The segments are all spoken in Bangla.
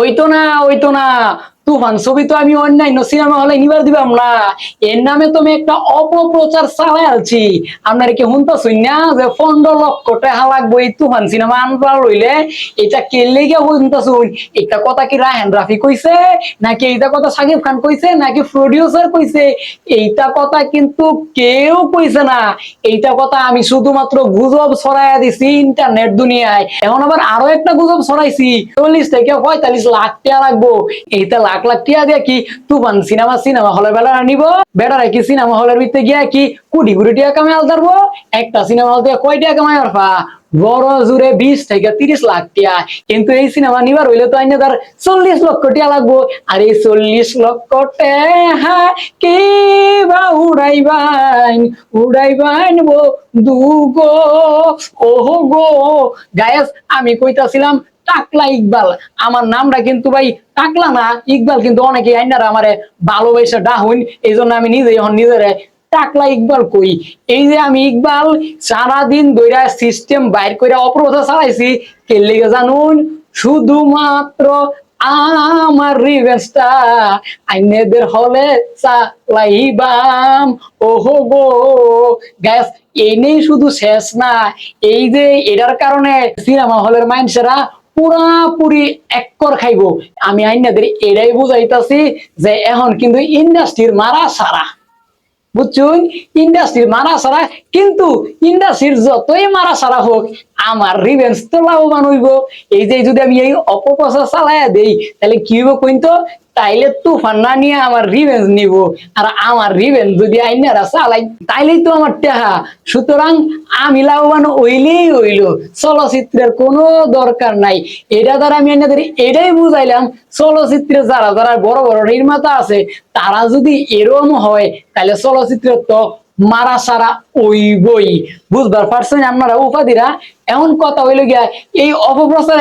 ওই তো না ওই তো না তুফান ছবি তো আমি অন্যান্য সিনেমা হলে নিবার দিবাম না। এর নামে তো আমি একটা অপপ্রচার চালাই আছি আপনার কি শুনতেছুন না যে পনেরো লক্ষ টাকা লাগবে এই তুফান সিনেমা আনবার লইলে? এটা কেলে গিয়ে শুনতেছুন একটা কথা কি রাহেন রাফি কইছে? নাকি এইটা কথা সাকিব খান কইছে? নাকি প্রডিউসার কইছে? এইটা কথা কিন্তু কেউ কইছে না। এইটা কথা আমি শুধুমাত্র গুজব ছড়াইয়া দিছি ইন্টারনেট দুনিয়ায়। এখন আবার আরও একটা গুজব ছড়াইছি। চল্লিশ থেকে পঁয়তাল্লিশ লাখ টাকা লাগবো। এইটা লাখ লাখ টাকা দিয়ে কি তুফান সিনেমা সিনেমা হলে বেড়া নিব বেড়ারে কি সিনেমা হলের ভিতরে গিয়া কি কোটি কোটি টাকা কামাই আলতারবো একটা সিনেমা হল থেকে কয় টাকা কামাই আরফা বড় জুড়ে বিশ থেকে তিরিশ লাখ টিয়া। কিন্তু এই সিনেমা নিবার হইলে তো আইনে তার চল্লিশ লক্ষ টিয়া লাগবো। আর এই চল্লিশ লক্ষ টেহা কে বা উড়াইবাইন? উড়াইবাইন বো দুগো ওহো গো! গায়েস, আমি কইতাছিলাম টাকলা ইকবাল। আমার নামটা কিন্তু ভাই টাকলা না, ইকবাল কিন্তু অনেকে আইনারা আমারে ভালোবাসা ডাহুন এই জন্য আমি নিজে এখন নিজেরে টাকলা ইকবাল কই। এই যে আমি ইকবাল, সারাদিন দইরা সিস্টেম বাইর করে অপরোধ চালাইছি, কে লেগে জানুন? শুধুমাত্র আমার রিভেন্সটা আইনেদের হলে চালাইবাম। ওহো গো, গ্যাস, এই নেই শুধু শেষ না। এই যে এটার কারণে সিনেমা হলের মানুষেরা পুরাপুরি একর খাইব। আমি আইনাদের এটাই বুঝাইতেছি যে এখন কিন্তু ইন্ডাস্ট্রির মারা সারা। বুঝছুন? ইন্ডাস্ট্রির মারা সারা, কিন্তু ইন্ডাস্ট্রির যতই মারা সারা হোক, আমার রিভেন্স তো লাভবান হইব। এই যে যদি আমি এই অপপ্রচার চালাইয়া দেই, তাহলে কি হইব কইতো তাইলে তুফান না নিয়ে আমার রিভেঞ্জ নিব। আর আমার রিভেঞ্জ যদি আইনারা চালাই, তাইলেই তো আমার টেহা। সুতরাং আমি লাভবান ওইলেই হইল। চলচ্চিত্রের কোনো দরকার নাই। এটা দ্বারা আমি আইনাদের এটাই বুঝাইলাম, চলচ্চিত্রে যারা যারা বড় বড় নির্মাতা আছে, তারা যদি এরম হয় তাহলে চলচ্চিত্রের তো মারা সারা ওইবই। বুঝবার পারছেন আপনারা উপাধিরা? এমন কথা হইল গিয়া, এই অপপ্রচার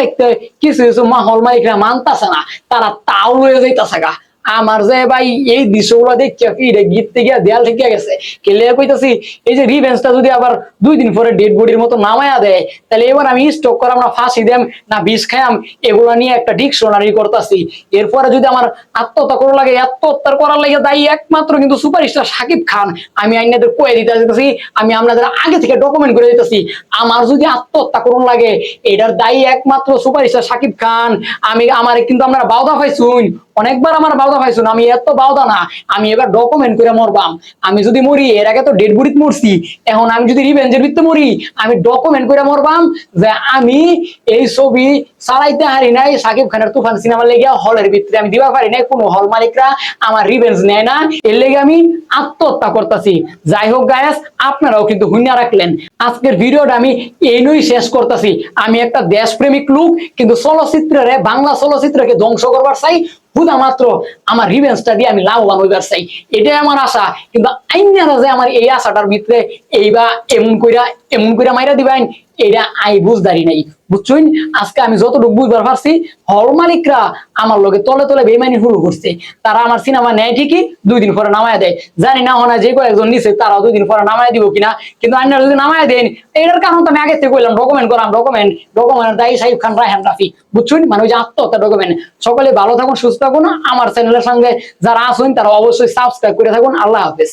কিছু কিছু মাহল মাইকরা মানতাছে না, তারা তাও রয়ে যাইতাছে গা। আমার যে ভাই, এই দৃশ্যগুলো দেখছে ফিরে গিতে গিয়া দেয়াল থেকে গেছে? কেলে কইতাছি, এই যে রিভেন্সটা যদি আবার দুই দিন পরে ডেড বডির মতো নামায়া দেয়, তাহলে এবার আমি স্টক করাম না ফাঁসি দেম, না বিষ খায়াম এগুলো নিয়ে একটা ডিকশনারি করতেছি। এরপরে যদি আমার আত্মহত্যা করা লাগে, আত্মহত্যার করার লাগে দায়ী একমাত্র কিন্তু সুপারস্টার সাকিব খান। আমি আইনাদের কয়ে দিতে দিতেছি আমি আপনাদের আগে থেকে ডকুমেন্ট করে দিতেছি, আমার যদি আত্মহত্যা করুন লাগে, এটার দায়ী একমাত্র সুপারস্টার সাকিব খান। আমি, আমার কিন্তু আপনারা বাউদা পাইছুন অনেকবার আমার বাউদা পাইছুন আমি এত বাউদা না, আমি এবার ডকুমেন্ট করে মরবাম। আমি যদি মরি, এর আগে তো ডেড বডিত মরছি, এখন আমি যদি রিভেঞ্জের ভিত্তে মরি, আমি ডকুমেন্ট করে মরবাম যে আমি এই ছবি চালাইতে হারি নাই, সাকিব খানের তুফান সিনেমা লেগে হলের ভিতরে আমি দিবা পারি নাই, কোনো হল মালিকরা আমার রিভেঞ্জ নেয় না। এর লেগে আমি আত্মহত্যা করতেছি। যাই হোক গায়াস আপনারাও কিন্তু হুইনা রাখলেন। আজকের ভিডিওটা আমি এই নই শেষ করতেছি। আমি একটা দেশপ্রেমিক লোক, কিন্তু চলচ্চিত্রে বাংলা চলচ্চিত্রকে ধ্বংস করবার চাই। হুদা মাত্র আমার রিভেন্সটা দিয়ে আমি লাভবান হইবার চাই। এটাই আমার আশা। কিন্তু আইনারা যে আমার এই আশাটার ভিতরে এইবা এমন কইরা এমন কইরা মাইরা দিবেন এটা আই বুঝদারি নাই, বুঝছুন? আজকে আমি যতটুকু বুঝবার পারছি হল মালিকরা আমার লোকে তলে তলে বেমানি শুরু করছে। তারা আমার সিনেমা নেয় ঠিকই, দুই দিন পরে নামায় দেয়। জানি না হনা যে কয়েকজন নিছে তারা দুই দিন পরে নামায় দিব কিনা, কিন্তু আইনারা যদি নামায় দেন, এটার কারণ তো আমি আগে থেকে কইলাম ডকুমেন্ট করাম ডকুমেন্ট ডকুমেন্ট দায়ী সাহিব খান রায়হান রাফি। বুঝছুন? মানে ওই যে আত্মহত্যা ডকুমেন্ট সকলে ভালো থাকুন, সুস্থ থাকুন, আমার চ্যানেলের সঙ্গে যারা আসুন তারা অবশ্যই সাবস্ক্রাইব করে থাকুন। আল্লাহ হাফেজ।